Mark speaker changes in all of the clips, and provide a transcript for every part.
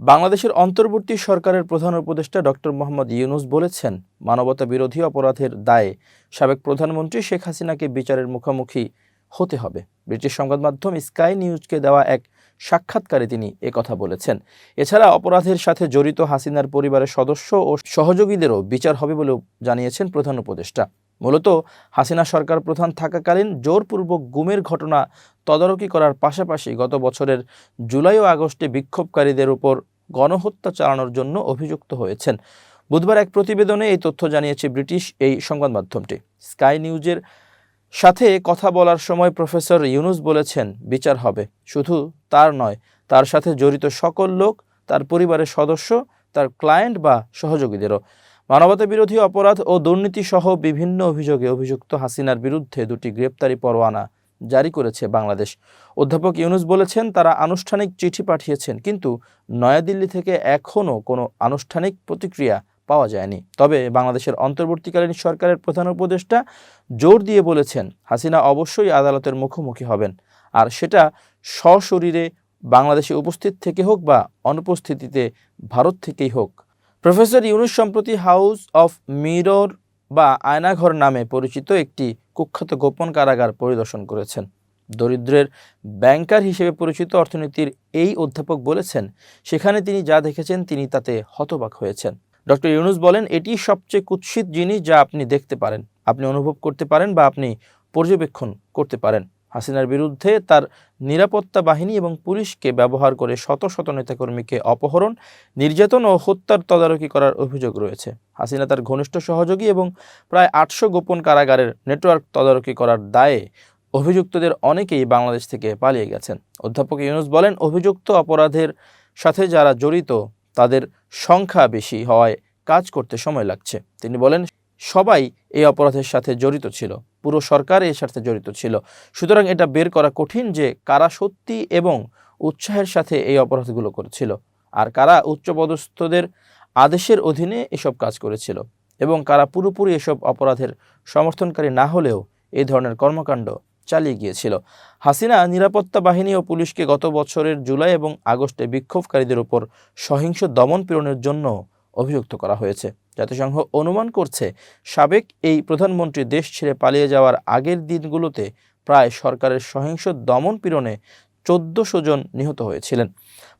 Speaker 1: বাংলাদেশের অন্তর্বর্তী সরকারের প্রধান উপদেষ্টা ডক্টর মোহাম্মদ ইউনুস বলেছেন, মানবতা বিরোধী অপরাধের দায়ে সাবেক প্রধানমন্ত্রী শেখ হাসিনাকে বিচারের মুখোমুখি হতে হবে। ব্রিটিশ সংবাদ মাধ্যম স্কাই নিউজকে দেওয়া এক সাক্ষাৎকারে তিনি একথা বলেছেন। এছাড়া অপরাধের সাথে জড়িত হাসিনার পরিবারের সদস্য ও সহযোগীদেরও বিচার হবে বলেও জানিয়েছেন প্রধান উপদেষ্টা। মূলত হাসিনা সরকার প্রধান থাকাকালীন জোরপূর্বক গুমের ঘটনা তদারকি করার পাশাপাশি গত বছরের জুলাই ও আগস্টে বিক্ষোভকারীদের উপর গণহত্যা চালানোর জন্য অভিযুক্ত হয়েছেন। বুধবার এক প্রতিবেদনে এই তথ্য জানিয়েছে ব্রিটিশ এই সংবাদ মাধ্যমটি। স্কাই নিউজের সাথে কথা বলার সময় প্রফেসর ইউনুস বলেছেন, বিচার হবে। শুধু তার নয়, তার সাথে জড়িত সকল লোক, তার পরিবারের সদস্য, তার ক্লায়েন্ট বা সহযোগীদেরও। মানবতা বিরোধী অপরাধ ও দুর্নীতি সহ বিভিন্ন অভিযোগে অভিযুক্ত হাসিনার বিরুদ্ধে দুটি গ্রেপ্তারি পরোয়ানা জারি করেছে বাংলাদেশ। অধ্যাপক ইউনুস বলেছেন, তারা আনুষ্ঠানিক চিঠি পাঠিয়েছেন, কিন্তু নয়াদিল্লি থেকে এখনও কোনো আনুষ্ঠানিক প্রতিক্রিয়া পাওয়া যায়নি। তবে বাংলাদেশের অন্তর্বর্তীকালীন সরকারের প্রধান উপদেষ্টা জোর দিয়ে বলেছেন, হাসিনা অবশ্যই আদালতের মুখোমুখি হবেন। আর সেটা সশরীরে বাংলাদেশে উপস্থিত থেকে হোক বা অনুপস্থিতিতে ভারত থেকেই হোক। প্রফেসর ইউনুস সম্প্রতি হাউস অফ মিরর বা আয়নাঘর নামে পরিচিত একটি কুখ্যাত গোপন কারাগার পরিদর্শন করেছেন। দরিদ্রের ব্যাংকার হিসেবে পরিচিত অর্থনীতির এই অধ্যাপক বলেছেন, সেখানে তিনি যা দেখেছেন তিনি তাতে হতবাক হয়েছেন। ডক্টর ইউনুস বলেন, এটি সবচেয়ে কুৎসিত জিনিস যা আপনি দেখতে পারেন। আপনি অনুভব করতে পারেন বা আপনি পর্যবেক্ষণ করতে পারেন। হাসিনার বিরুদ্ধে তার নিরাপত্তা বাহিনী এবং পুলিশকে ব্যবহার করে শত শত নেতাকর্মীকে অপহরণ, নির্যাতন ও হত্যার তদারকি করার অভিযোগ রয়েছে। হাসিনা তার ঘনিষ্ঠ সহযোগী এবং প্রায় আটশো গোপন কারাগারের নেটওয়ার্ক তদারকি করার দায়ে অভিযুক্তদের অনেকেই বাংলাদেশ থেকে পালিয়ে গেছেন। অধ্যাপক ইউনুস বলেন, অভিযুক্ত অপরাধের সাথে যারা জড়িত, তাদের সংখ্যা বেশি হওয়ায় কাজ করতে সময় লাগছে। তিনি বলেন সবাই এই অপরাধের সাথে জড়িত ছিল। পুরো সরকার এর সাথে জড়িত ছিল। সুতরাং এটা বের করা কঠিন যে কারা সত্যি এবং উৎসাহের সাথে এই অপরাধগুলো করেছিল আর কারা উচ্চপদস্থদের আদেশের অধীনে এসব কাজ করেছিল এবং কারা পুরোপুরি এসব অপরাধের সমর্থনকারী না হলেও এই ধরনের কর্মকাণ্ড চালিয়ে গিয়েছিল। হাসিনা নিরাপত্তা বাহিনী ও পুলিশকে গত বছরের জুলাই এবং আগস্টে বিক্ষোভকারীদের উপর সহিংস দমন পীড়নের জন্য অভিযুক্ত করা হয়েছে। জাতিসংঘ অনুমান করছে, সাবেক এই প্রধানমন্ত্রী দেশ ছেড়ে পালিয়ে যাওয়ার আগের দিনগুলোতে প্রায় সরকারের সহিংস দমন পীড়নে চোদ্দশো জন নিহত হয়েছিলেন।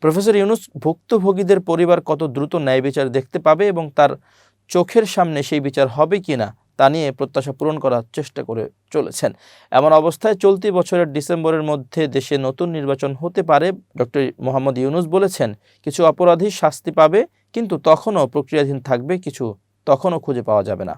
Speaker 1: প্রফেসর ইউনুস ভুক্তভোগীদের পরিবার কত দ্রুত ন্যায় বিচার দেখতে পাবে এবং তার চোখের সামনে সেই বিচার হবে কিনা তা নিয়ে প্রত্যাশা পূরণ করার চেষ্টা করে চলেছেন। এমন অবস্থায় চলতি বছরের ডিসেম্বরের মধ্যে দেশে নতুন নির্বাচন হতে পারে। ডক্টর মোহাম্মদ ইউনুস বলেছেন, কিছু অপরাধী শাস্তি পাবে, কিন্তু তখনও প্রক্রিয়াধীন থাকবে, কিছু তখনও খুঁজে পাওয়া যাবে না।